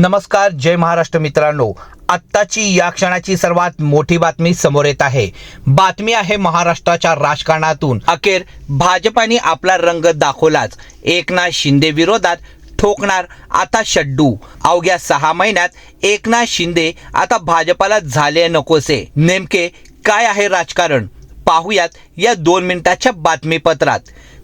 नमस्कार जय महाराष्ट्र मित्रांनो. आत्ताची या क्षणाची सर्वात मोठी बातमी समोर येत आहे. बातमी आहे महाराष्ट्राच्या राजकारणातून. अखेर भाजपाने आपला रंग दाखवलाच. एकनाथ शिंदे विरोधात ठोकणार आता शड्डू. अवघ्या सहा महिन्यात एकनाथ शिंदे आता भाजपाला झाले नकोसे. नेमके काय आहे राजकारण? पाहूयात या दोन मिनिटाच्या बातमीपत्रात.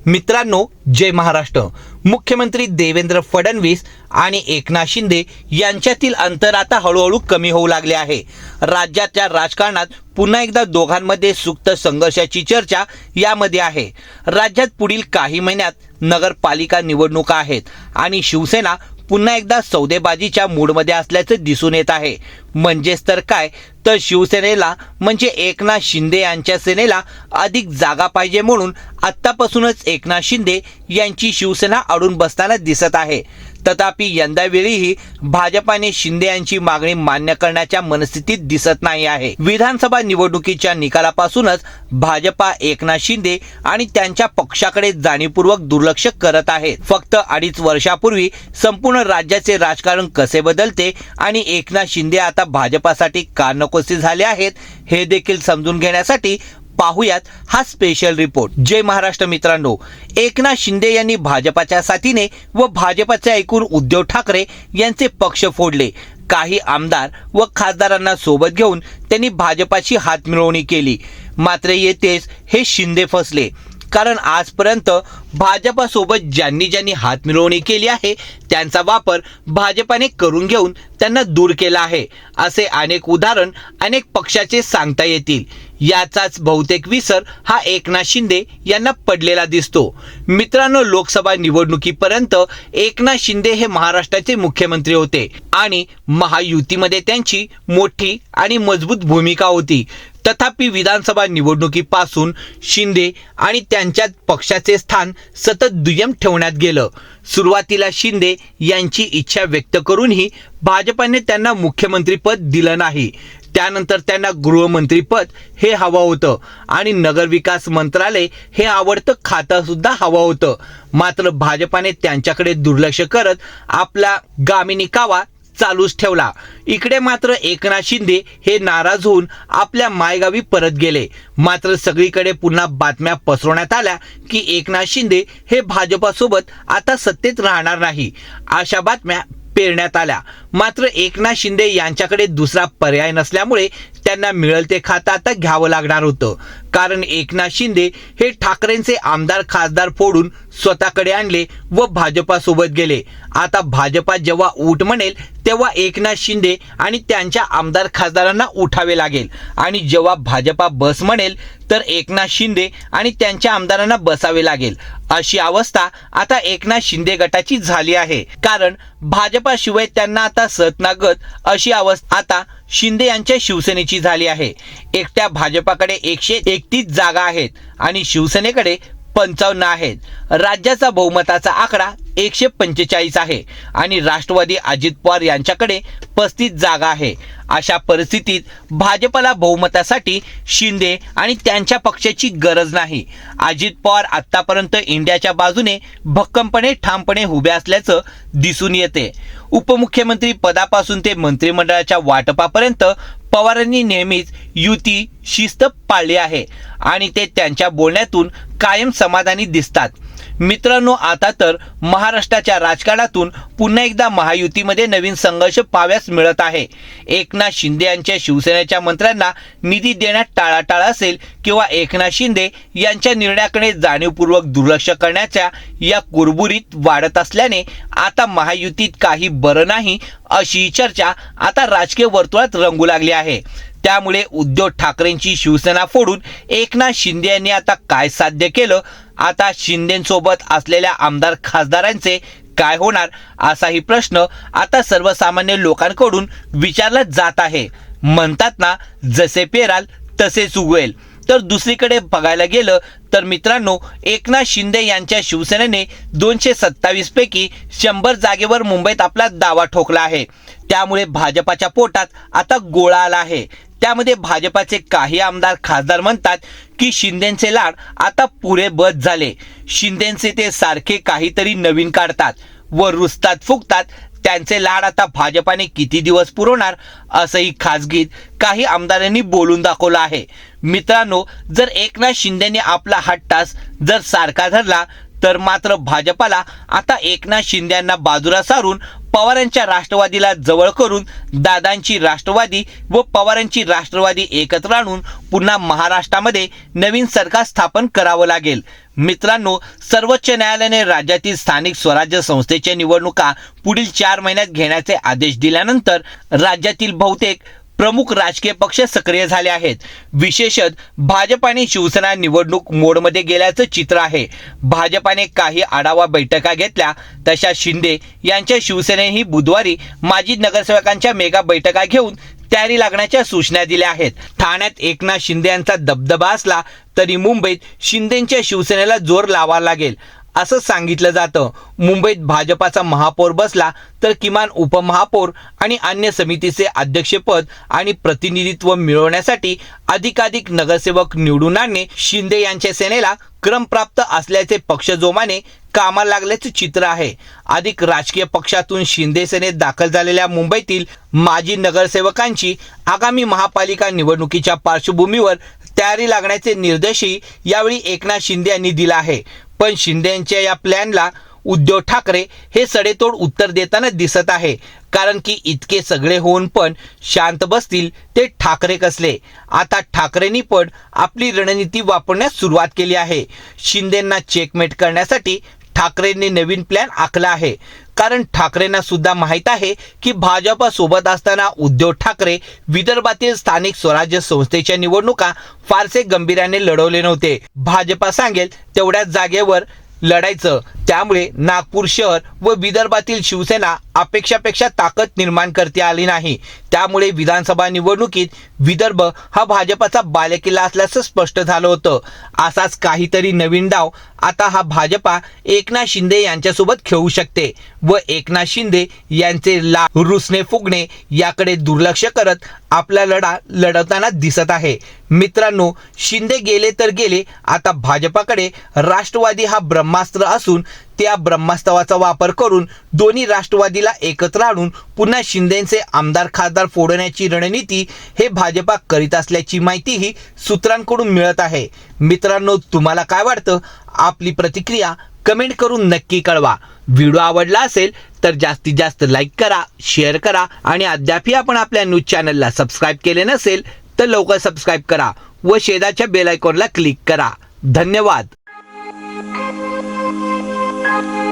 मित्रांनो जय महाराष्ट्र. मुख्यमंत्री देवेंद्र फडणवीस आणि एकनाथ शिंदे यांच्यातील अंतर आता हळूहळू कमी होऊ लागले आहे. राज्याच्या राजकारणात पुन्हा एकदा दोघांमध्ये सुप्त संघर्षाची चर्चा यामध्ये आहे. राज्यात पुढील काही महिन्यात नगरपालिका निवडणुका आहेत आणि शिवसेना पुन्हा एकदा सौदेबाजीच्या मूडमध्ये असल्याचं दिसून येत आहे. म्हणजेच तर काय? तर शिवसेनेला म्हणजे एकनाथ शिंदे यांच्या सेनेला अधिक जागा पाहिजे म्हणून आत्तापासूनच एकनाथ शिंदे यांची शिवसेना अडून बसताना दिसत आहे. तथापि यंदावेळीही भाजपाने शिंदे यांची मागणी मान्य करण्याच्या मनस्थितीत दिसत नाही आहे. विधानसभा निवडणुकीच्या निकालापासूनच भाजपा एकनाथ शिंदे आणि त्यांच्या पक्षाकडे जाणीवपूर्वक दुर्लक्ष करत आहे. फक्त अडीच वर्षापूर्वी संपूर्ण राज्याचे राजकारण कसे बदलते आणि एकनाथ शिंदे आता भाजपासाठी का नकोसे झाले आहेत हे देखील समजून घेण्यासाठी पाहूयात हा स्पेशल रिपोर्ट जय महाराष्ट्र मित्रांनो. एकनाथ शिंदे यांनी भाजपाच्या साथीने व भाजपाचे ऐकून उद्धव ठाकरे यांचे पक्ष फोडले. काही आमदार व खासदारांना सोबत घेऊन त्यांनी भाजपाची हातमिळवणी केली. मात्र येतेच हे शिंदे फसले. कारण आजपर्यंत भाजपासोबत ज्यांनी ज्यांनी हातमिळवणी केली आहे त्यांचा वापर भाजपाने करून घेऊन त्यांना दूर केला आहे असे अनेक उदाहरण अनेक पक्षाचे सांगता येतील. याचाच बहुतेक विसर हा एकनाथ शिंदे यांना पडलेला दिसतो. मित्रांनो लोकसभा निवडणुकीपर्यंत एकनाथ शिंदे हे महाराष्ट्राचे मुख्यमंत्री होते आणि महायुतीमध्ये त्यांची मोठी आणि मजबूत भूमिका होती. तथापि विधानसभा निवडणुकीपासून शिंदे आणि त्यांच्या पक्षाचे स्थान सतत दुय्यम ठेवण्यात गेलं. सुरुवातीला शिंदे यांची इच्छा व्यक्त करूनही भाजपाने त्यांना मुख्यमंत्रीपद दिलं नाही. त्यानंतर त्यांना गृहमंत्रीपद हे हवं होतं. आणि नगरविकास मंत्रालय हे आवडतं खातं सुद्धा हवं होतं. मात्र भाजपाने त्यांच्याकडे दुर्लक्ष करत आपला गामिनी कावा चालूच ठेवला. इकडे मात्र एकनाथ शिंदे हे नाराज होऊन आपल्या मायगावी परत गेले. मात्र सगळीकडे पुन्हा बातम्या पसरवण्यात आल्या की एकनाथ शिंदे हे भाजपासोबत आता सत्तेत राहणार नाही. अशा बातम्या पेरण्यात आल्या. मात्र एकनाथ शिंदे यांच्याकडे दुसरा पर्याय नसल्यामुळे त्यांना मिळेल ते खातं आता घ्यावं लागणार होतं. कारण एकनाथ शिंदे हे ठाकरेंचे आमदार खासदार फोडून स्वतःकडे आणले व भाजपासोबत गेले. आता भाजपा जेव्हा उठ म्हणेल तेव्हा एकनाथ शिंदे आणि त्यांच्या आमदार खासदारांना उठावे लागेल. आणि जेव्हा भाजपा बस म्हणेल तर एकनाथ शिंदे आणि त्यांच्या आमदारांना बसावे लागेल. अशी अवस्था आता एकनाथ शिंदे गटाची झाली आहे. कारण भाजपाशिवाय त्यांना आता सतनागत अशी अवस्था आता शिंदे यांच्या शिवसेनेची झाली आहे. एकट्या भाजपाकडे एकशे एकतीस जागा आहेत आणि शिवसेनेकडे पंचावन्न आहेत. राज्याचा बहुमताचा आकडा एकशे पंचेचाळीस आहे आणि राष्ट्रवादी अजित पवार यांच्याकडे पस्तीस जागा आहे. अशा परिस्थितीत भाजपला बहुमतासाठी शिंदे आणि त्यांच्या पक्षाची गरज नाही. अजित पवार आत्तापर्यंत इंडियाच्या बाजूने भक्कमपणे ठामपणे उभे असल्याचं दिसून येते. उपमुख्यमंत्री पदापासून ते मंत्रिमंडळाच्या वाटपापर्यंत पवारांनी नेहमीच युती शिस्त पाळली आहे आणि ते त्यांच्या बोलण्यातून कायम समाधानी दिसतात. मित्रांनो आता तर महाराष्ट्राच्या राजकारणातून पुन्हा एकदा महायुतीमध्ये नवीन संघर्ष पाहाव्यास मिळत आहे. एकनाथ शिंदे यांच्या शिवसेनेच्या मंत्र्यांना निधी देण्यात टाळाटाळ असेल किंवा एकनाथ शिंदे यांच्या निर्णयाकडे जाणीवपूर्वक दुर्लक्ष करण्याच्या या कुरबुरीत वाढत असल्याने आता महायुतीत काही बरं नाही अशी चर्चा आता राजकीय वर्तुळात रंगू लागली आहे. त्यामुळे उद्धव ठाकरेंची शिवसेना फोडून एकनाथ शिंदे यांनी आता काय साध्य केलं? आता शिंदेसोबत असलेल्या आमदार खासदारांचे काय होणार? असाही प्रश्न आता सर्वसामान्य लोकांकडून विचारला जात आहे. म्हणतात ना जसे पेराल तसेच उगवेल. तर दुसरीकडे बघायला गेलं तर मित्रांनो एकनाथ शिंदे यांच्या शिवसेनेने दोनशे सत्तावीस पैकी शंभर जागेवर मुंबईत आपला दावा ठोकला आहे. त्यामुळे भाजपाच्या पोटात आता गोळा आला आहे. त्यामध्ये भाजपाचे काही आमदार खासदार म्हणतात की शिंदेचे लाड आता पुरे बस झाले. शिंदेचे ते सारखे काहीतरी नवीन काढतात व रुसतात फुगतात. त्यांचे लाड आता भाजपाने किती दिवस पुरवणार असंही खासगीत काही आमदारांनी बोलून दाखवलं आहे. मित्रांनो जर एकनाथ शिंदेने आपला हट्टास जर सारखा धरला तर मात्र भाजपाला आता एकनाथ शिंदेना बाजूला सारून पवारांच्या राष्ट्रवादीला जवळ करून दादांची राष्ट्रवादी व पवारांची राष्ट्रवादी एकत्र आणून पुन्हा महाराष्ट्रामध्ये नवीन सरकार स्थापन करावं लागेल. मित्रांनो सर्वोच्च न्यायालयाने राज्यातील स्थानिक स्वराज्य संस्थेच्या निवडणुका पुढील चार महिन्यात घेण्याचे आदेश दिल्यानंतर राज्यातील बहुतेक प्रमुख राजकीय पक्ष सक्रिय झाले आहेत. विशेषत भाजप आणि शिवसेना निवडणूक मोडमध्ये गेल्याचं चित्र आहे. भाजपाने काही आढावा बैठका घेतल्या तशा शिंदे यांच्या शिवसेनेही बुधवारी माजी नगरसेवकांच्या मेगा बैठका घेऊन तयारी लागण्याच्या सूचना दिल्या आहेत. ठाण्यात एकनाथ शिंदे यांचा दबदबा असला तरी मुंबईत शिंदेच्या शिवसेनेला जोर लावा लागेल. असं सांगितलं जातं. मुंबईत भाजपाचा महापौर बसला तर किमान उपमहापौर आणि अन्य समितीचे अध्यक्षपद आणि प्रतिनिधित्व मिळवण्यासाठी अधिकाधिक नगरसेवक निवडून आणणे शिंदे यांच्या सेनेला क्रमप्राप्त असल्याचे पक्ष जोमाने कामाला लागल्याचे चित्र आहे. अधिक राजकीय पक्षातून शिंदे सेनेत दाखल झालेल्या मुंबईतील माजी नगरसेवकांची आगामी महापालिका निवडणुकीच्या पार्श्वभूमीवर तयारी लागण्याचे निर्देशही यावेळी एकनाथ शिंदे यांनी दिला आहे. पण शिंदेच्या या प्लॅनला उद्धव ठाकरे हे सडेतोड उत्तर देताना दिसत आहे. कारण की इतके सगळे होऊन पण शांत बसतील ते ठाकरे कसले? आता ठाकरेंनी पण आपली रणनीती वापरण्यास सुरुवात केली आहे. शिंदेंना चेकमेट करण्यासाठी ठाकरेंनी नवीन प्लॅन आखला आहे. कारण ठाकरेंना सुद्धा माहीत आहे की भाजपा सोबत असताना उद्धव ठाकरे विदर्भातील स्थानिक स्वराज्य संस्थेच्या निवडणुका फारसे गंभीराने लढवले नव्हते. भाजपा सांगेल तेवढ्याच जागेवर लढायचं. त्यामुळे नागपूर शहर व विदर्भातील शिवसेना अपेक्षापेक्षा ताकद निर्माण करता आली नाही. त्यामुळे विधानसभा निवडणुकीत विदर्भ हा भाजपाचा बालेकिल्ला असल्याचं स्पष्ट झालं होतं. असाच काहीतरी नवीन डाव आता हा भाजपा एकनाथ शिंदे यांच्यासोबत खेळू शकते व एकनाथ शिंदे यांचे ला रुसणे फुगणे याकडे दुर्लक्ष करत आपला लढा लढवताना दिसत आहे. मित्रांनो शिंदे गेले तर गेले आता भाजपाकडे राष्ट्रवादी हा ब्रह्मास्त्र असून त्या ब्रह्मास्त्राचा वापर करून दोन्ही राष्ट्रवादीला एकत्र आणून पुन्हा शिंदेचे आमदार खासदार फोडण्याची रणनीती हे भाजपा करीत असल्याची माहितीही सूत्रांकडून मिळत आहे. मित्रांनो तुम्हाला काय वाटतं? आपली प्रतिक्रिया कमेंट करून नक्की कळवा. व्हिडिओ आवडला असेल तर जास्तीत जास्त लाईक करा शेअर करा आणि अद्यापही आपण आपल्या न्यूज चॅनलला सबस्क्राईब केले नसेल तर लवकर सबस्क्राईब करा व शेजारच्या बेल आयकॉनला क्लिक करा. धन्यवाद. Bye.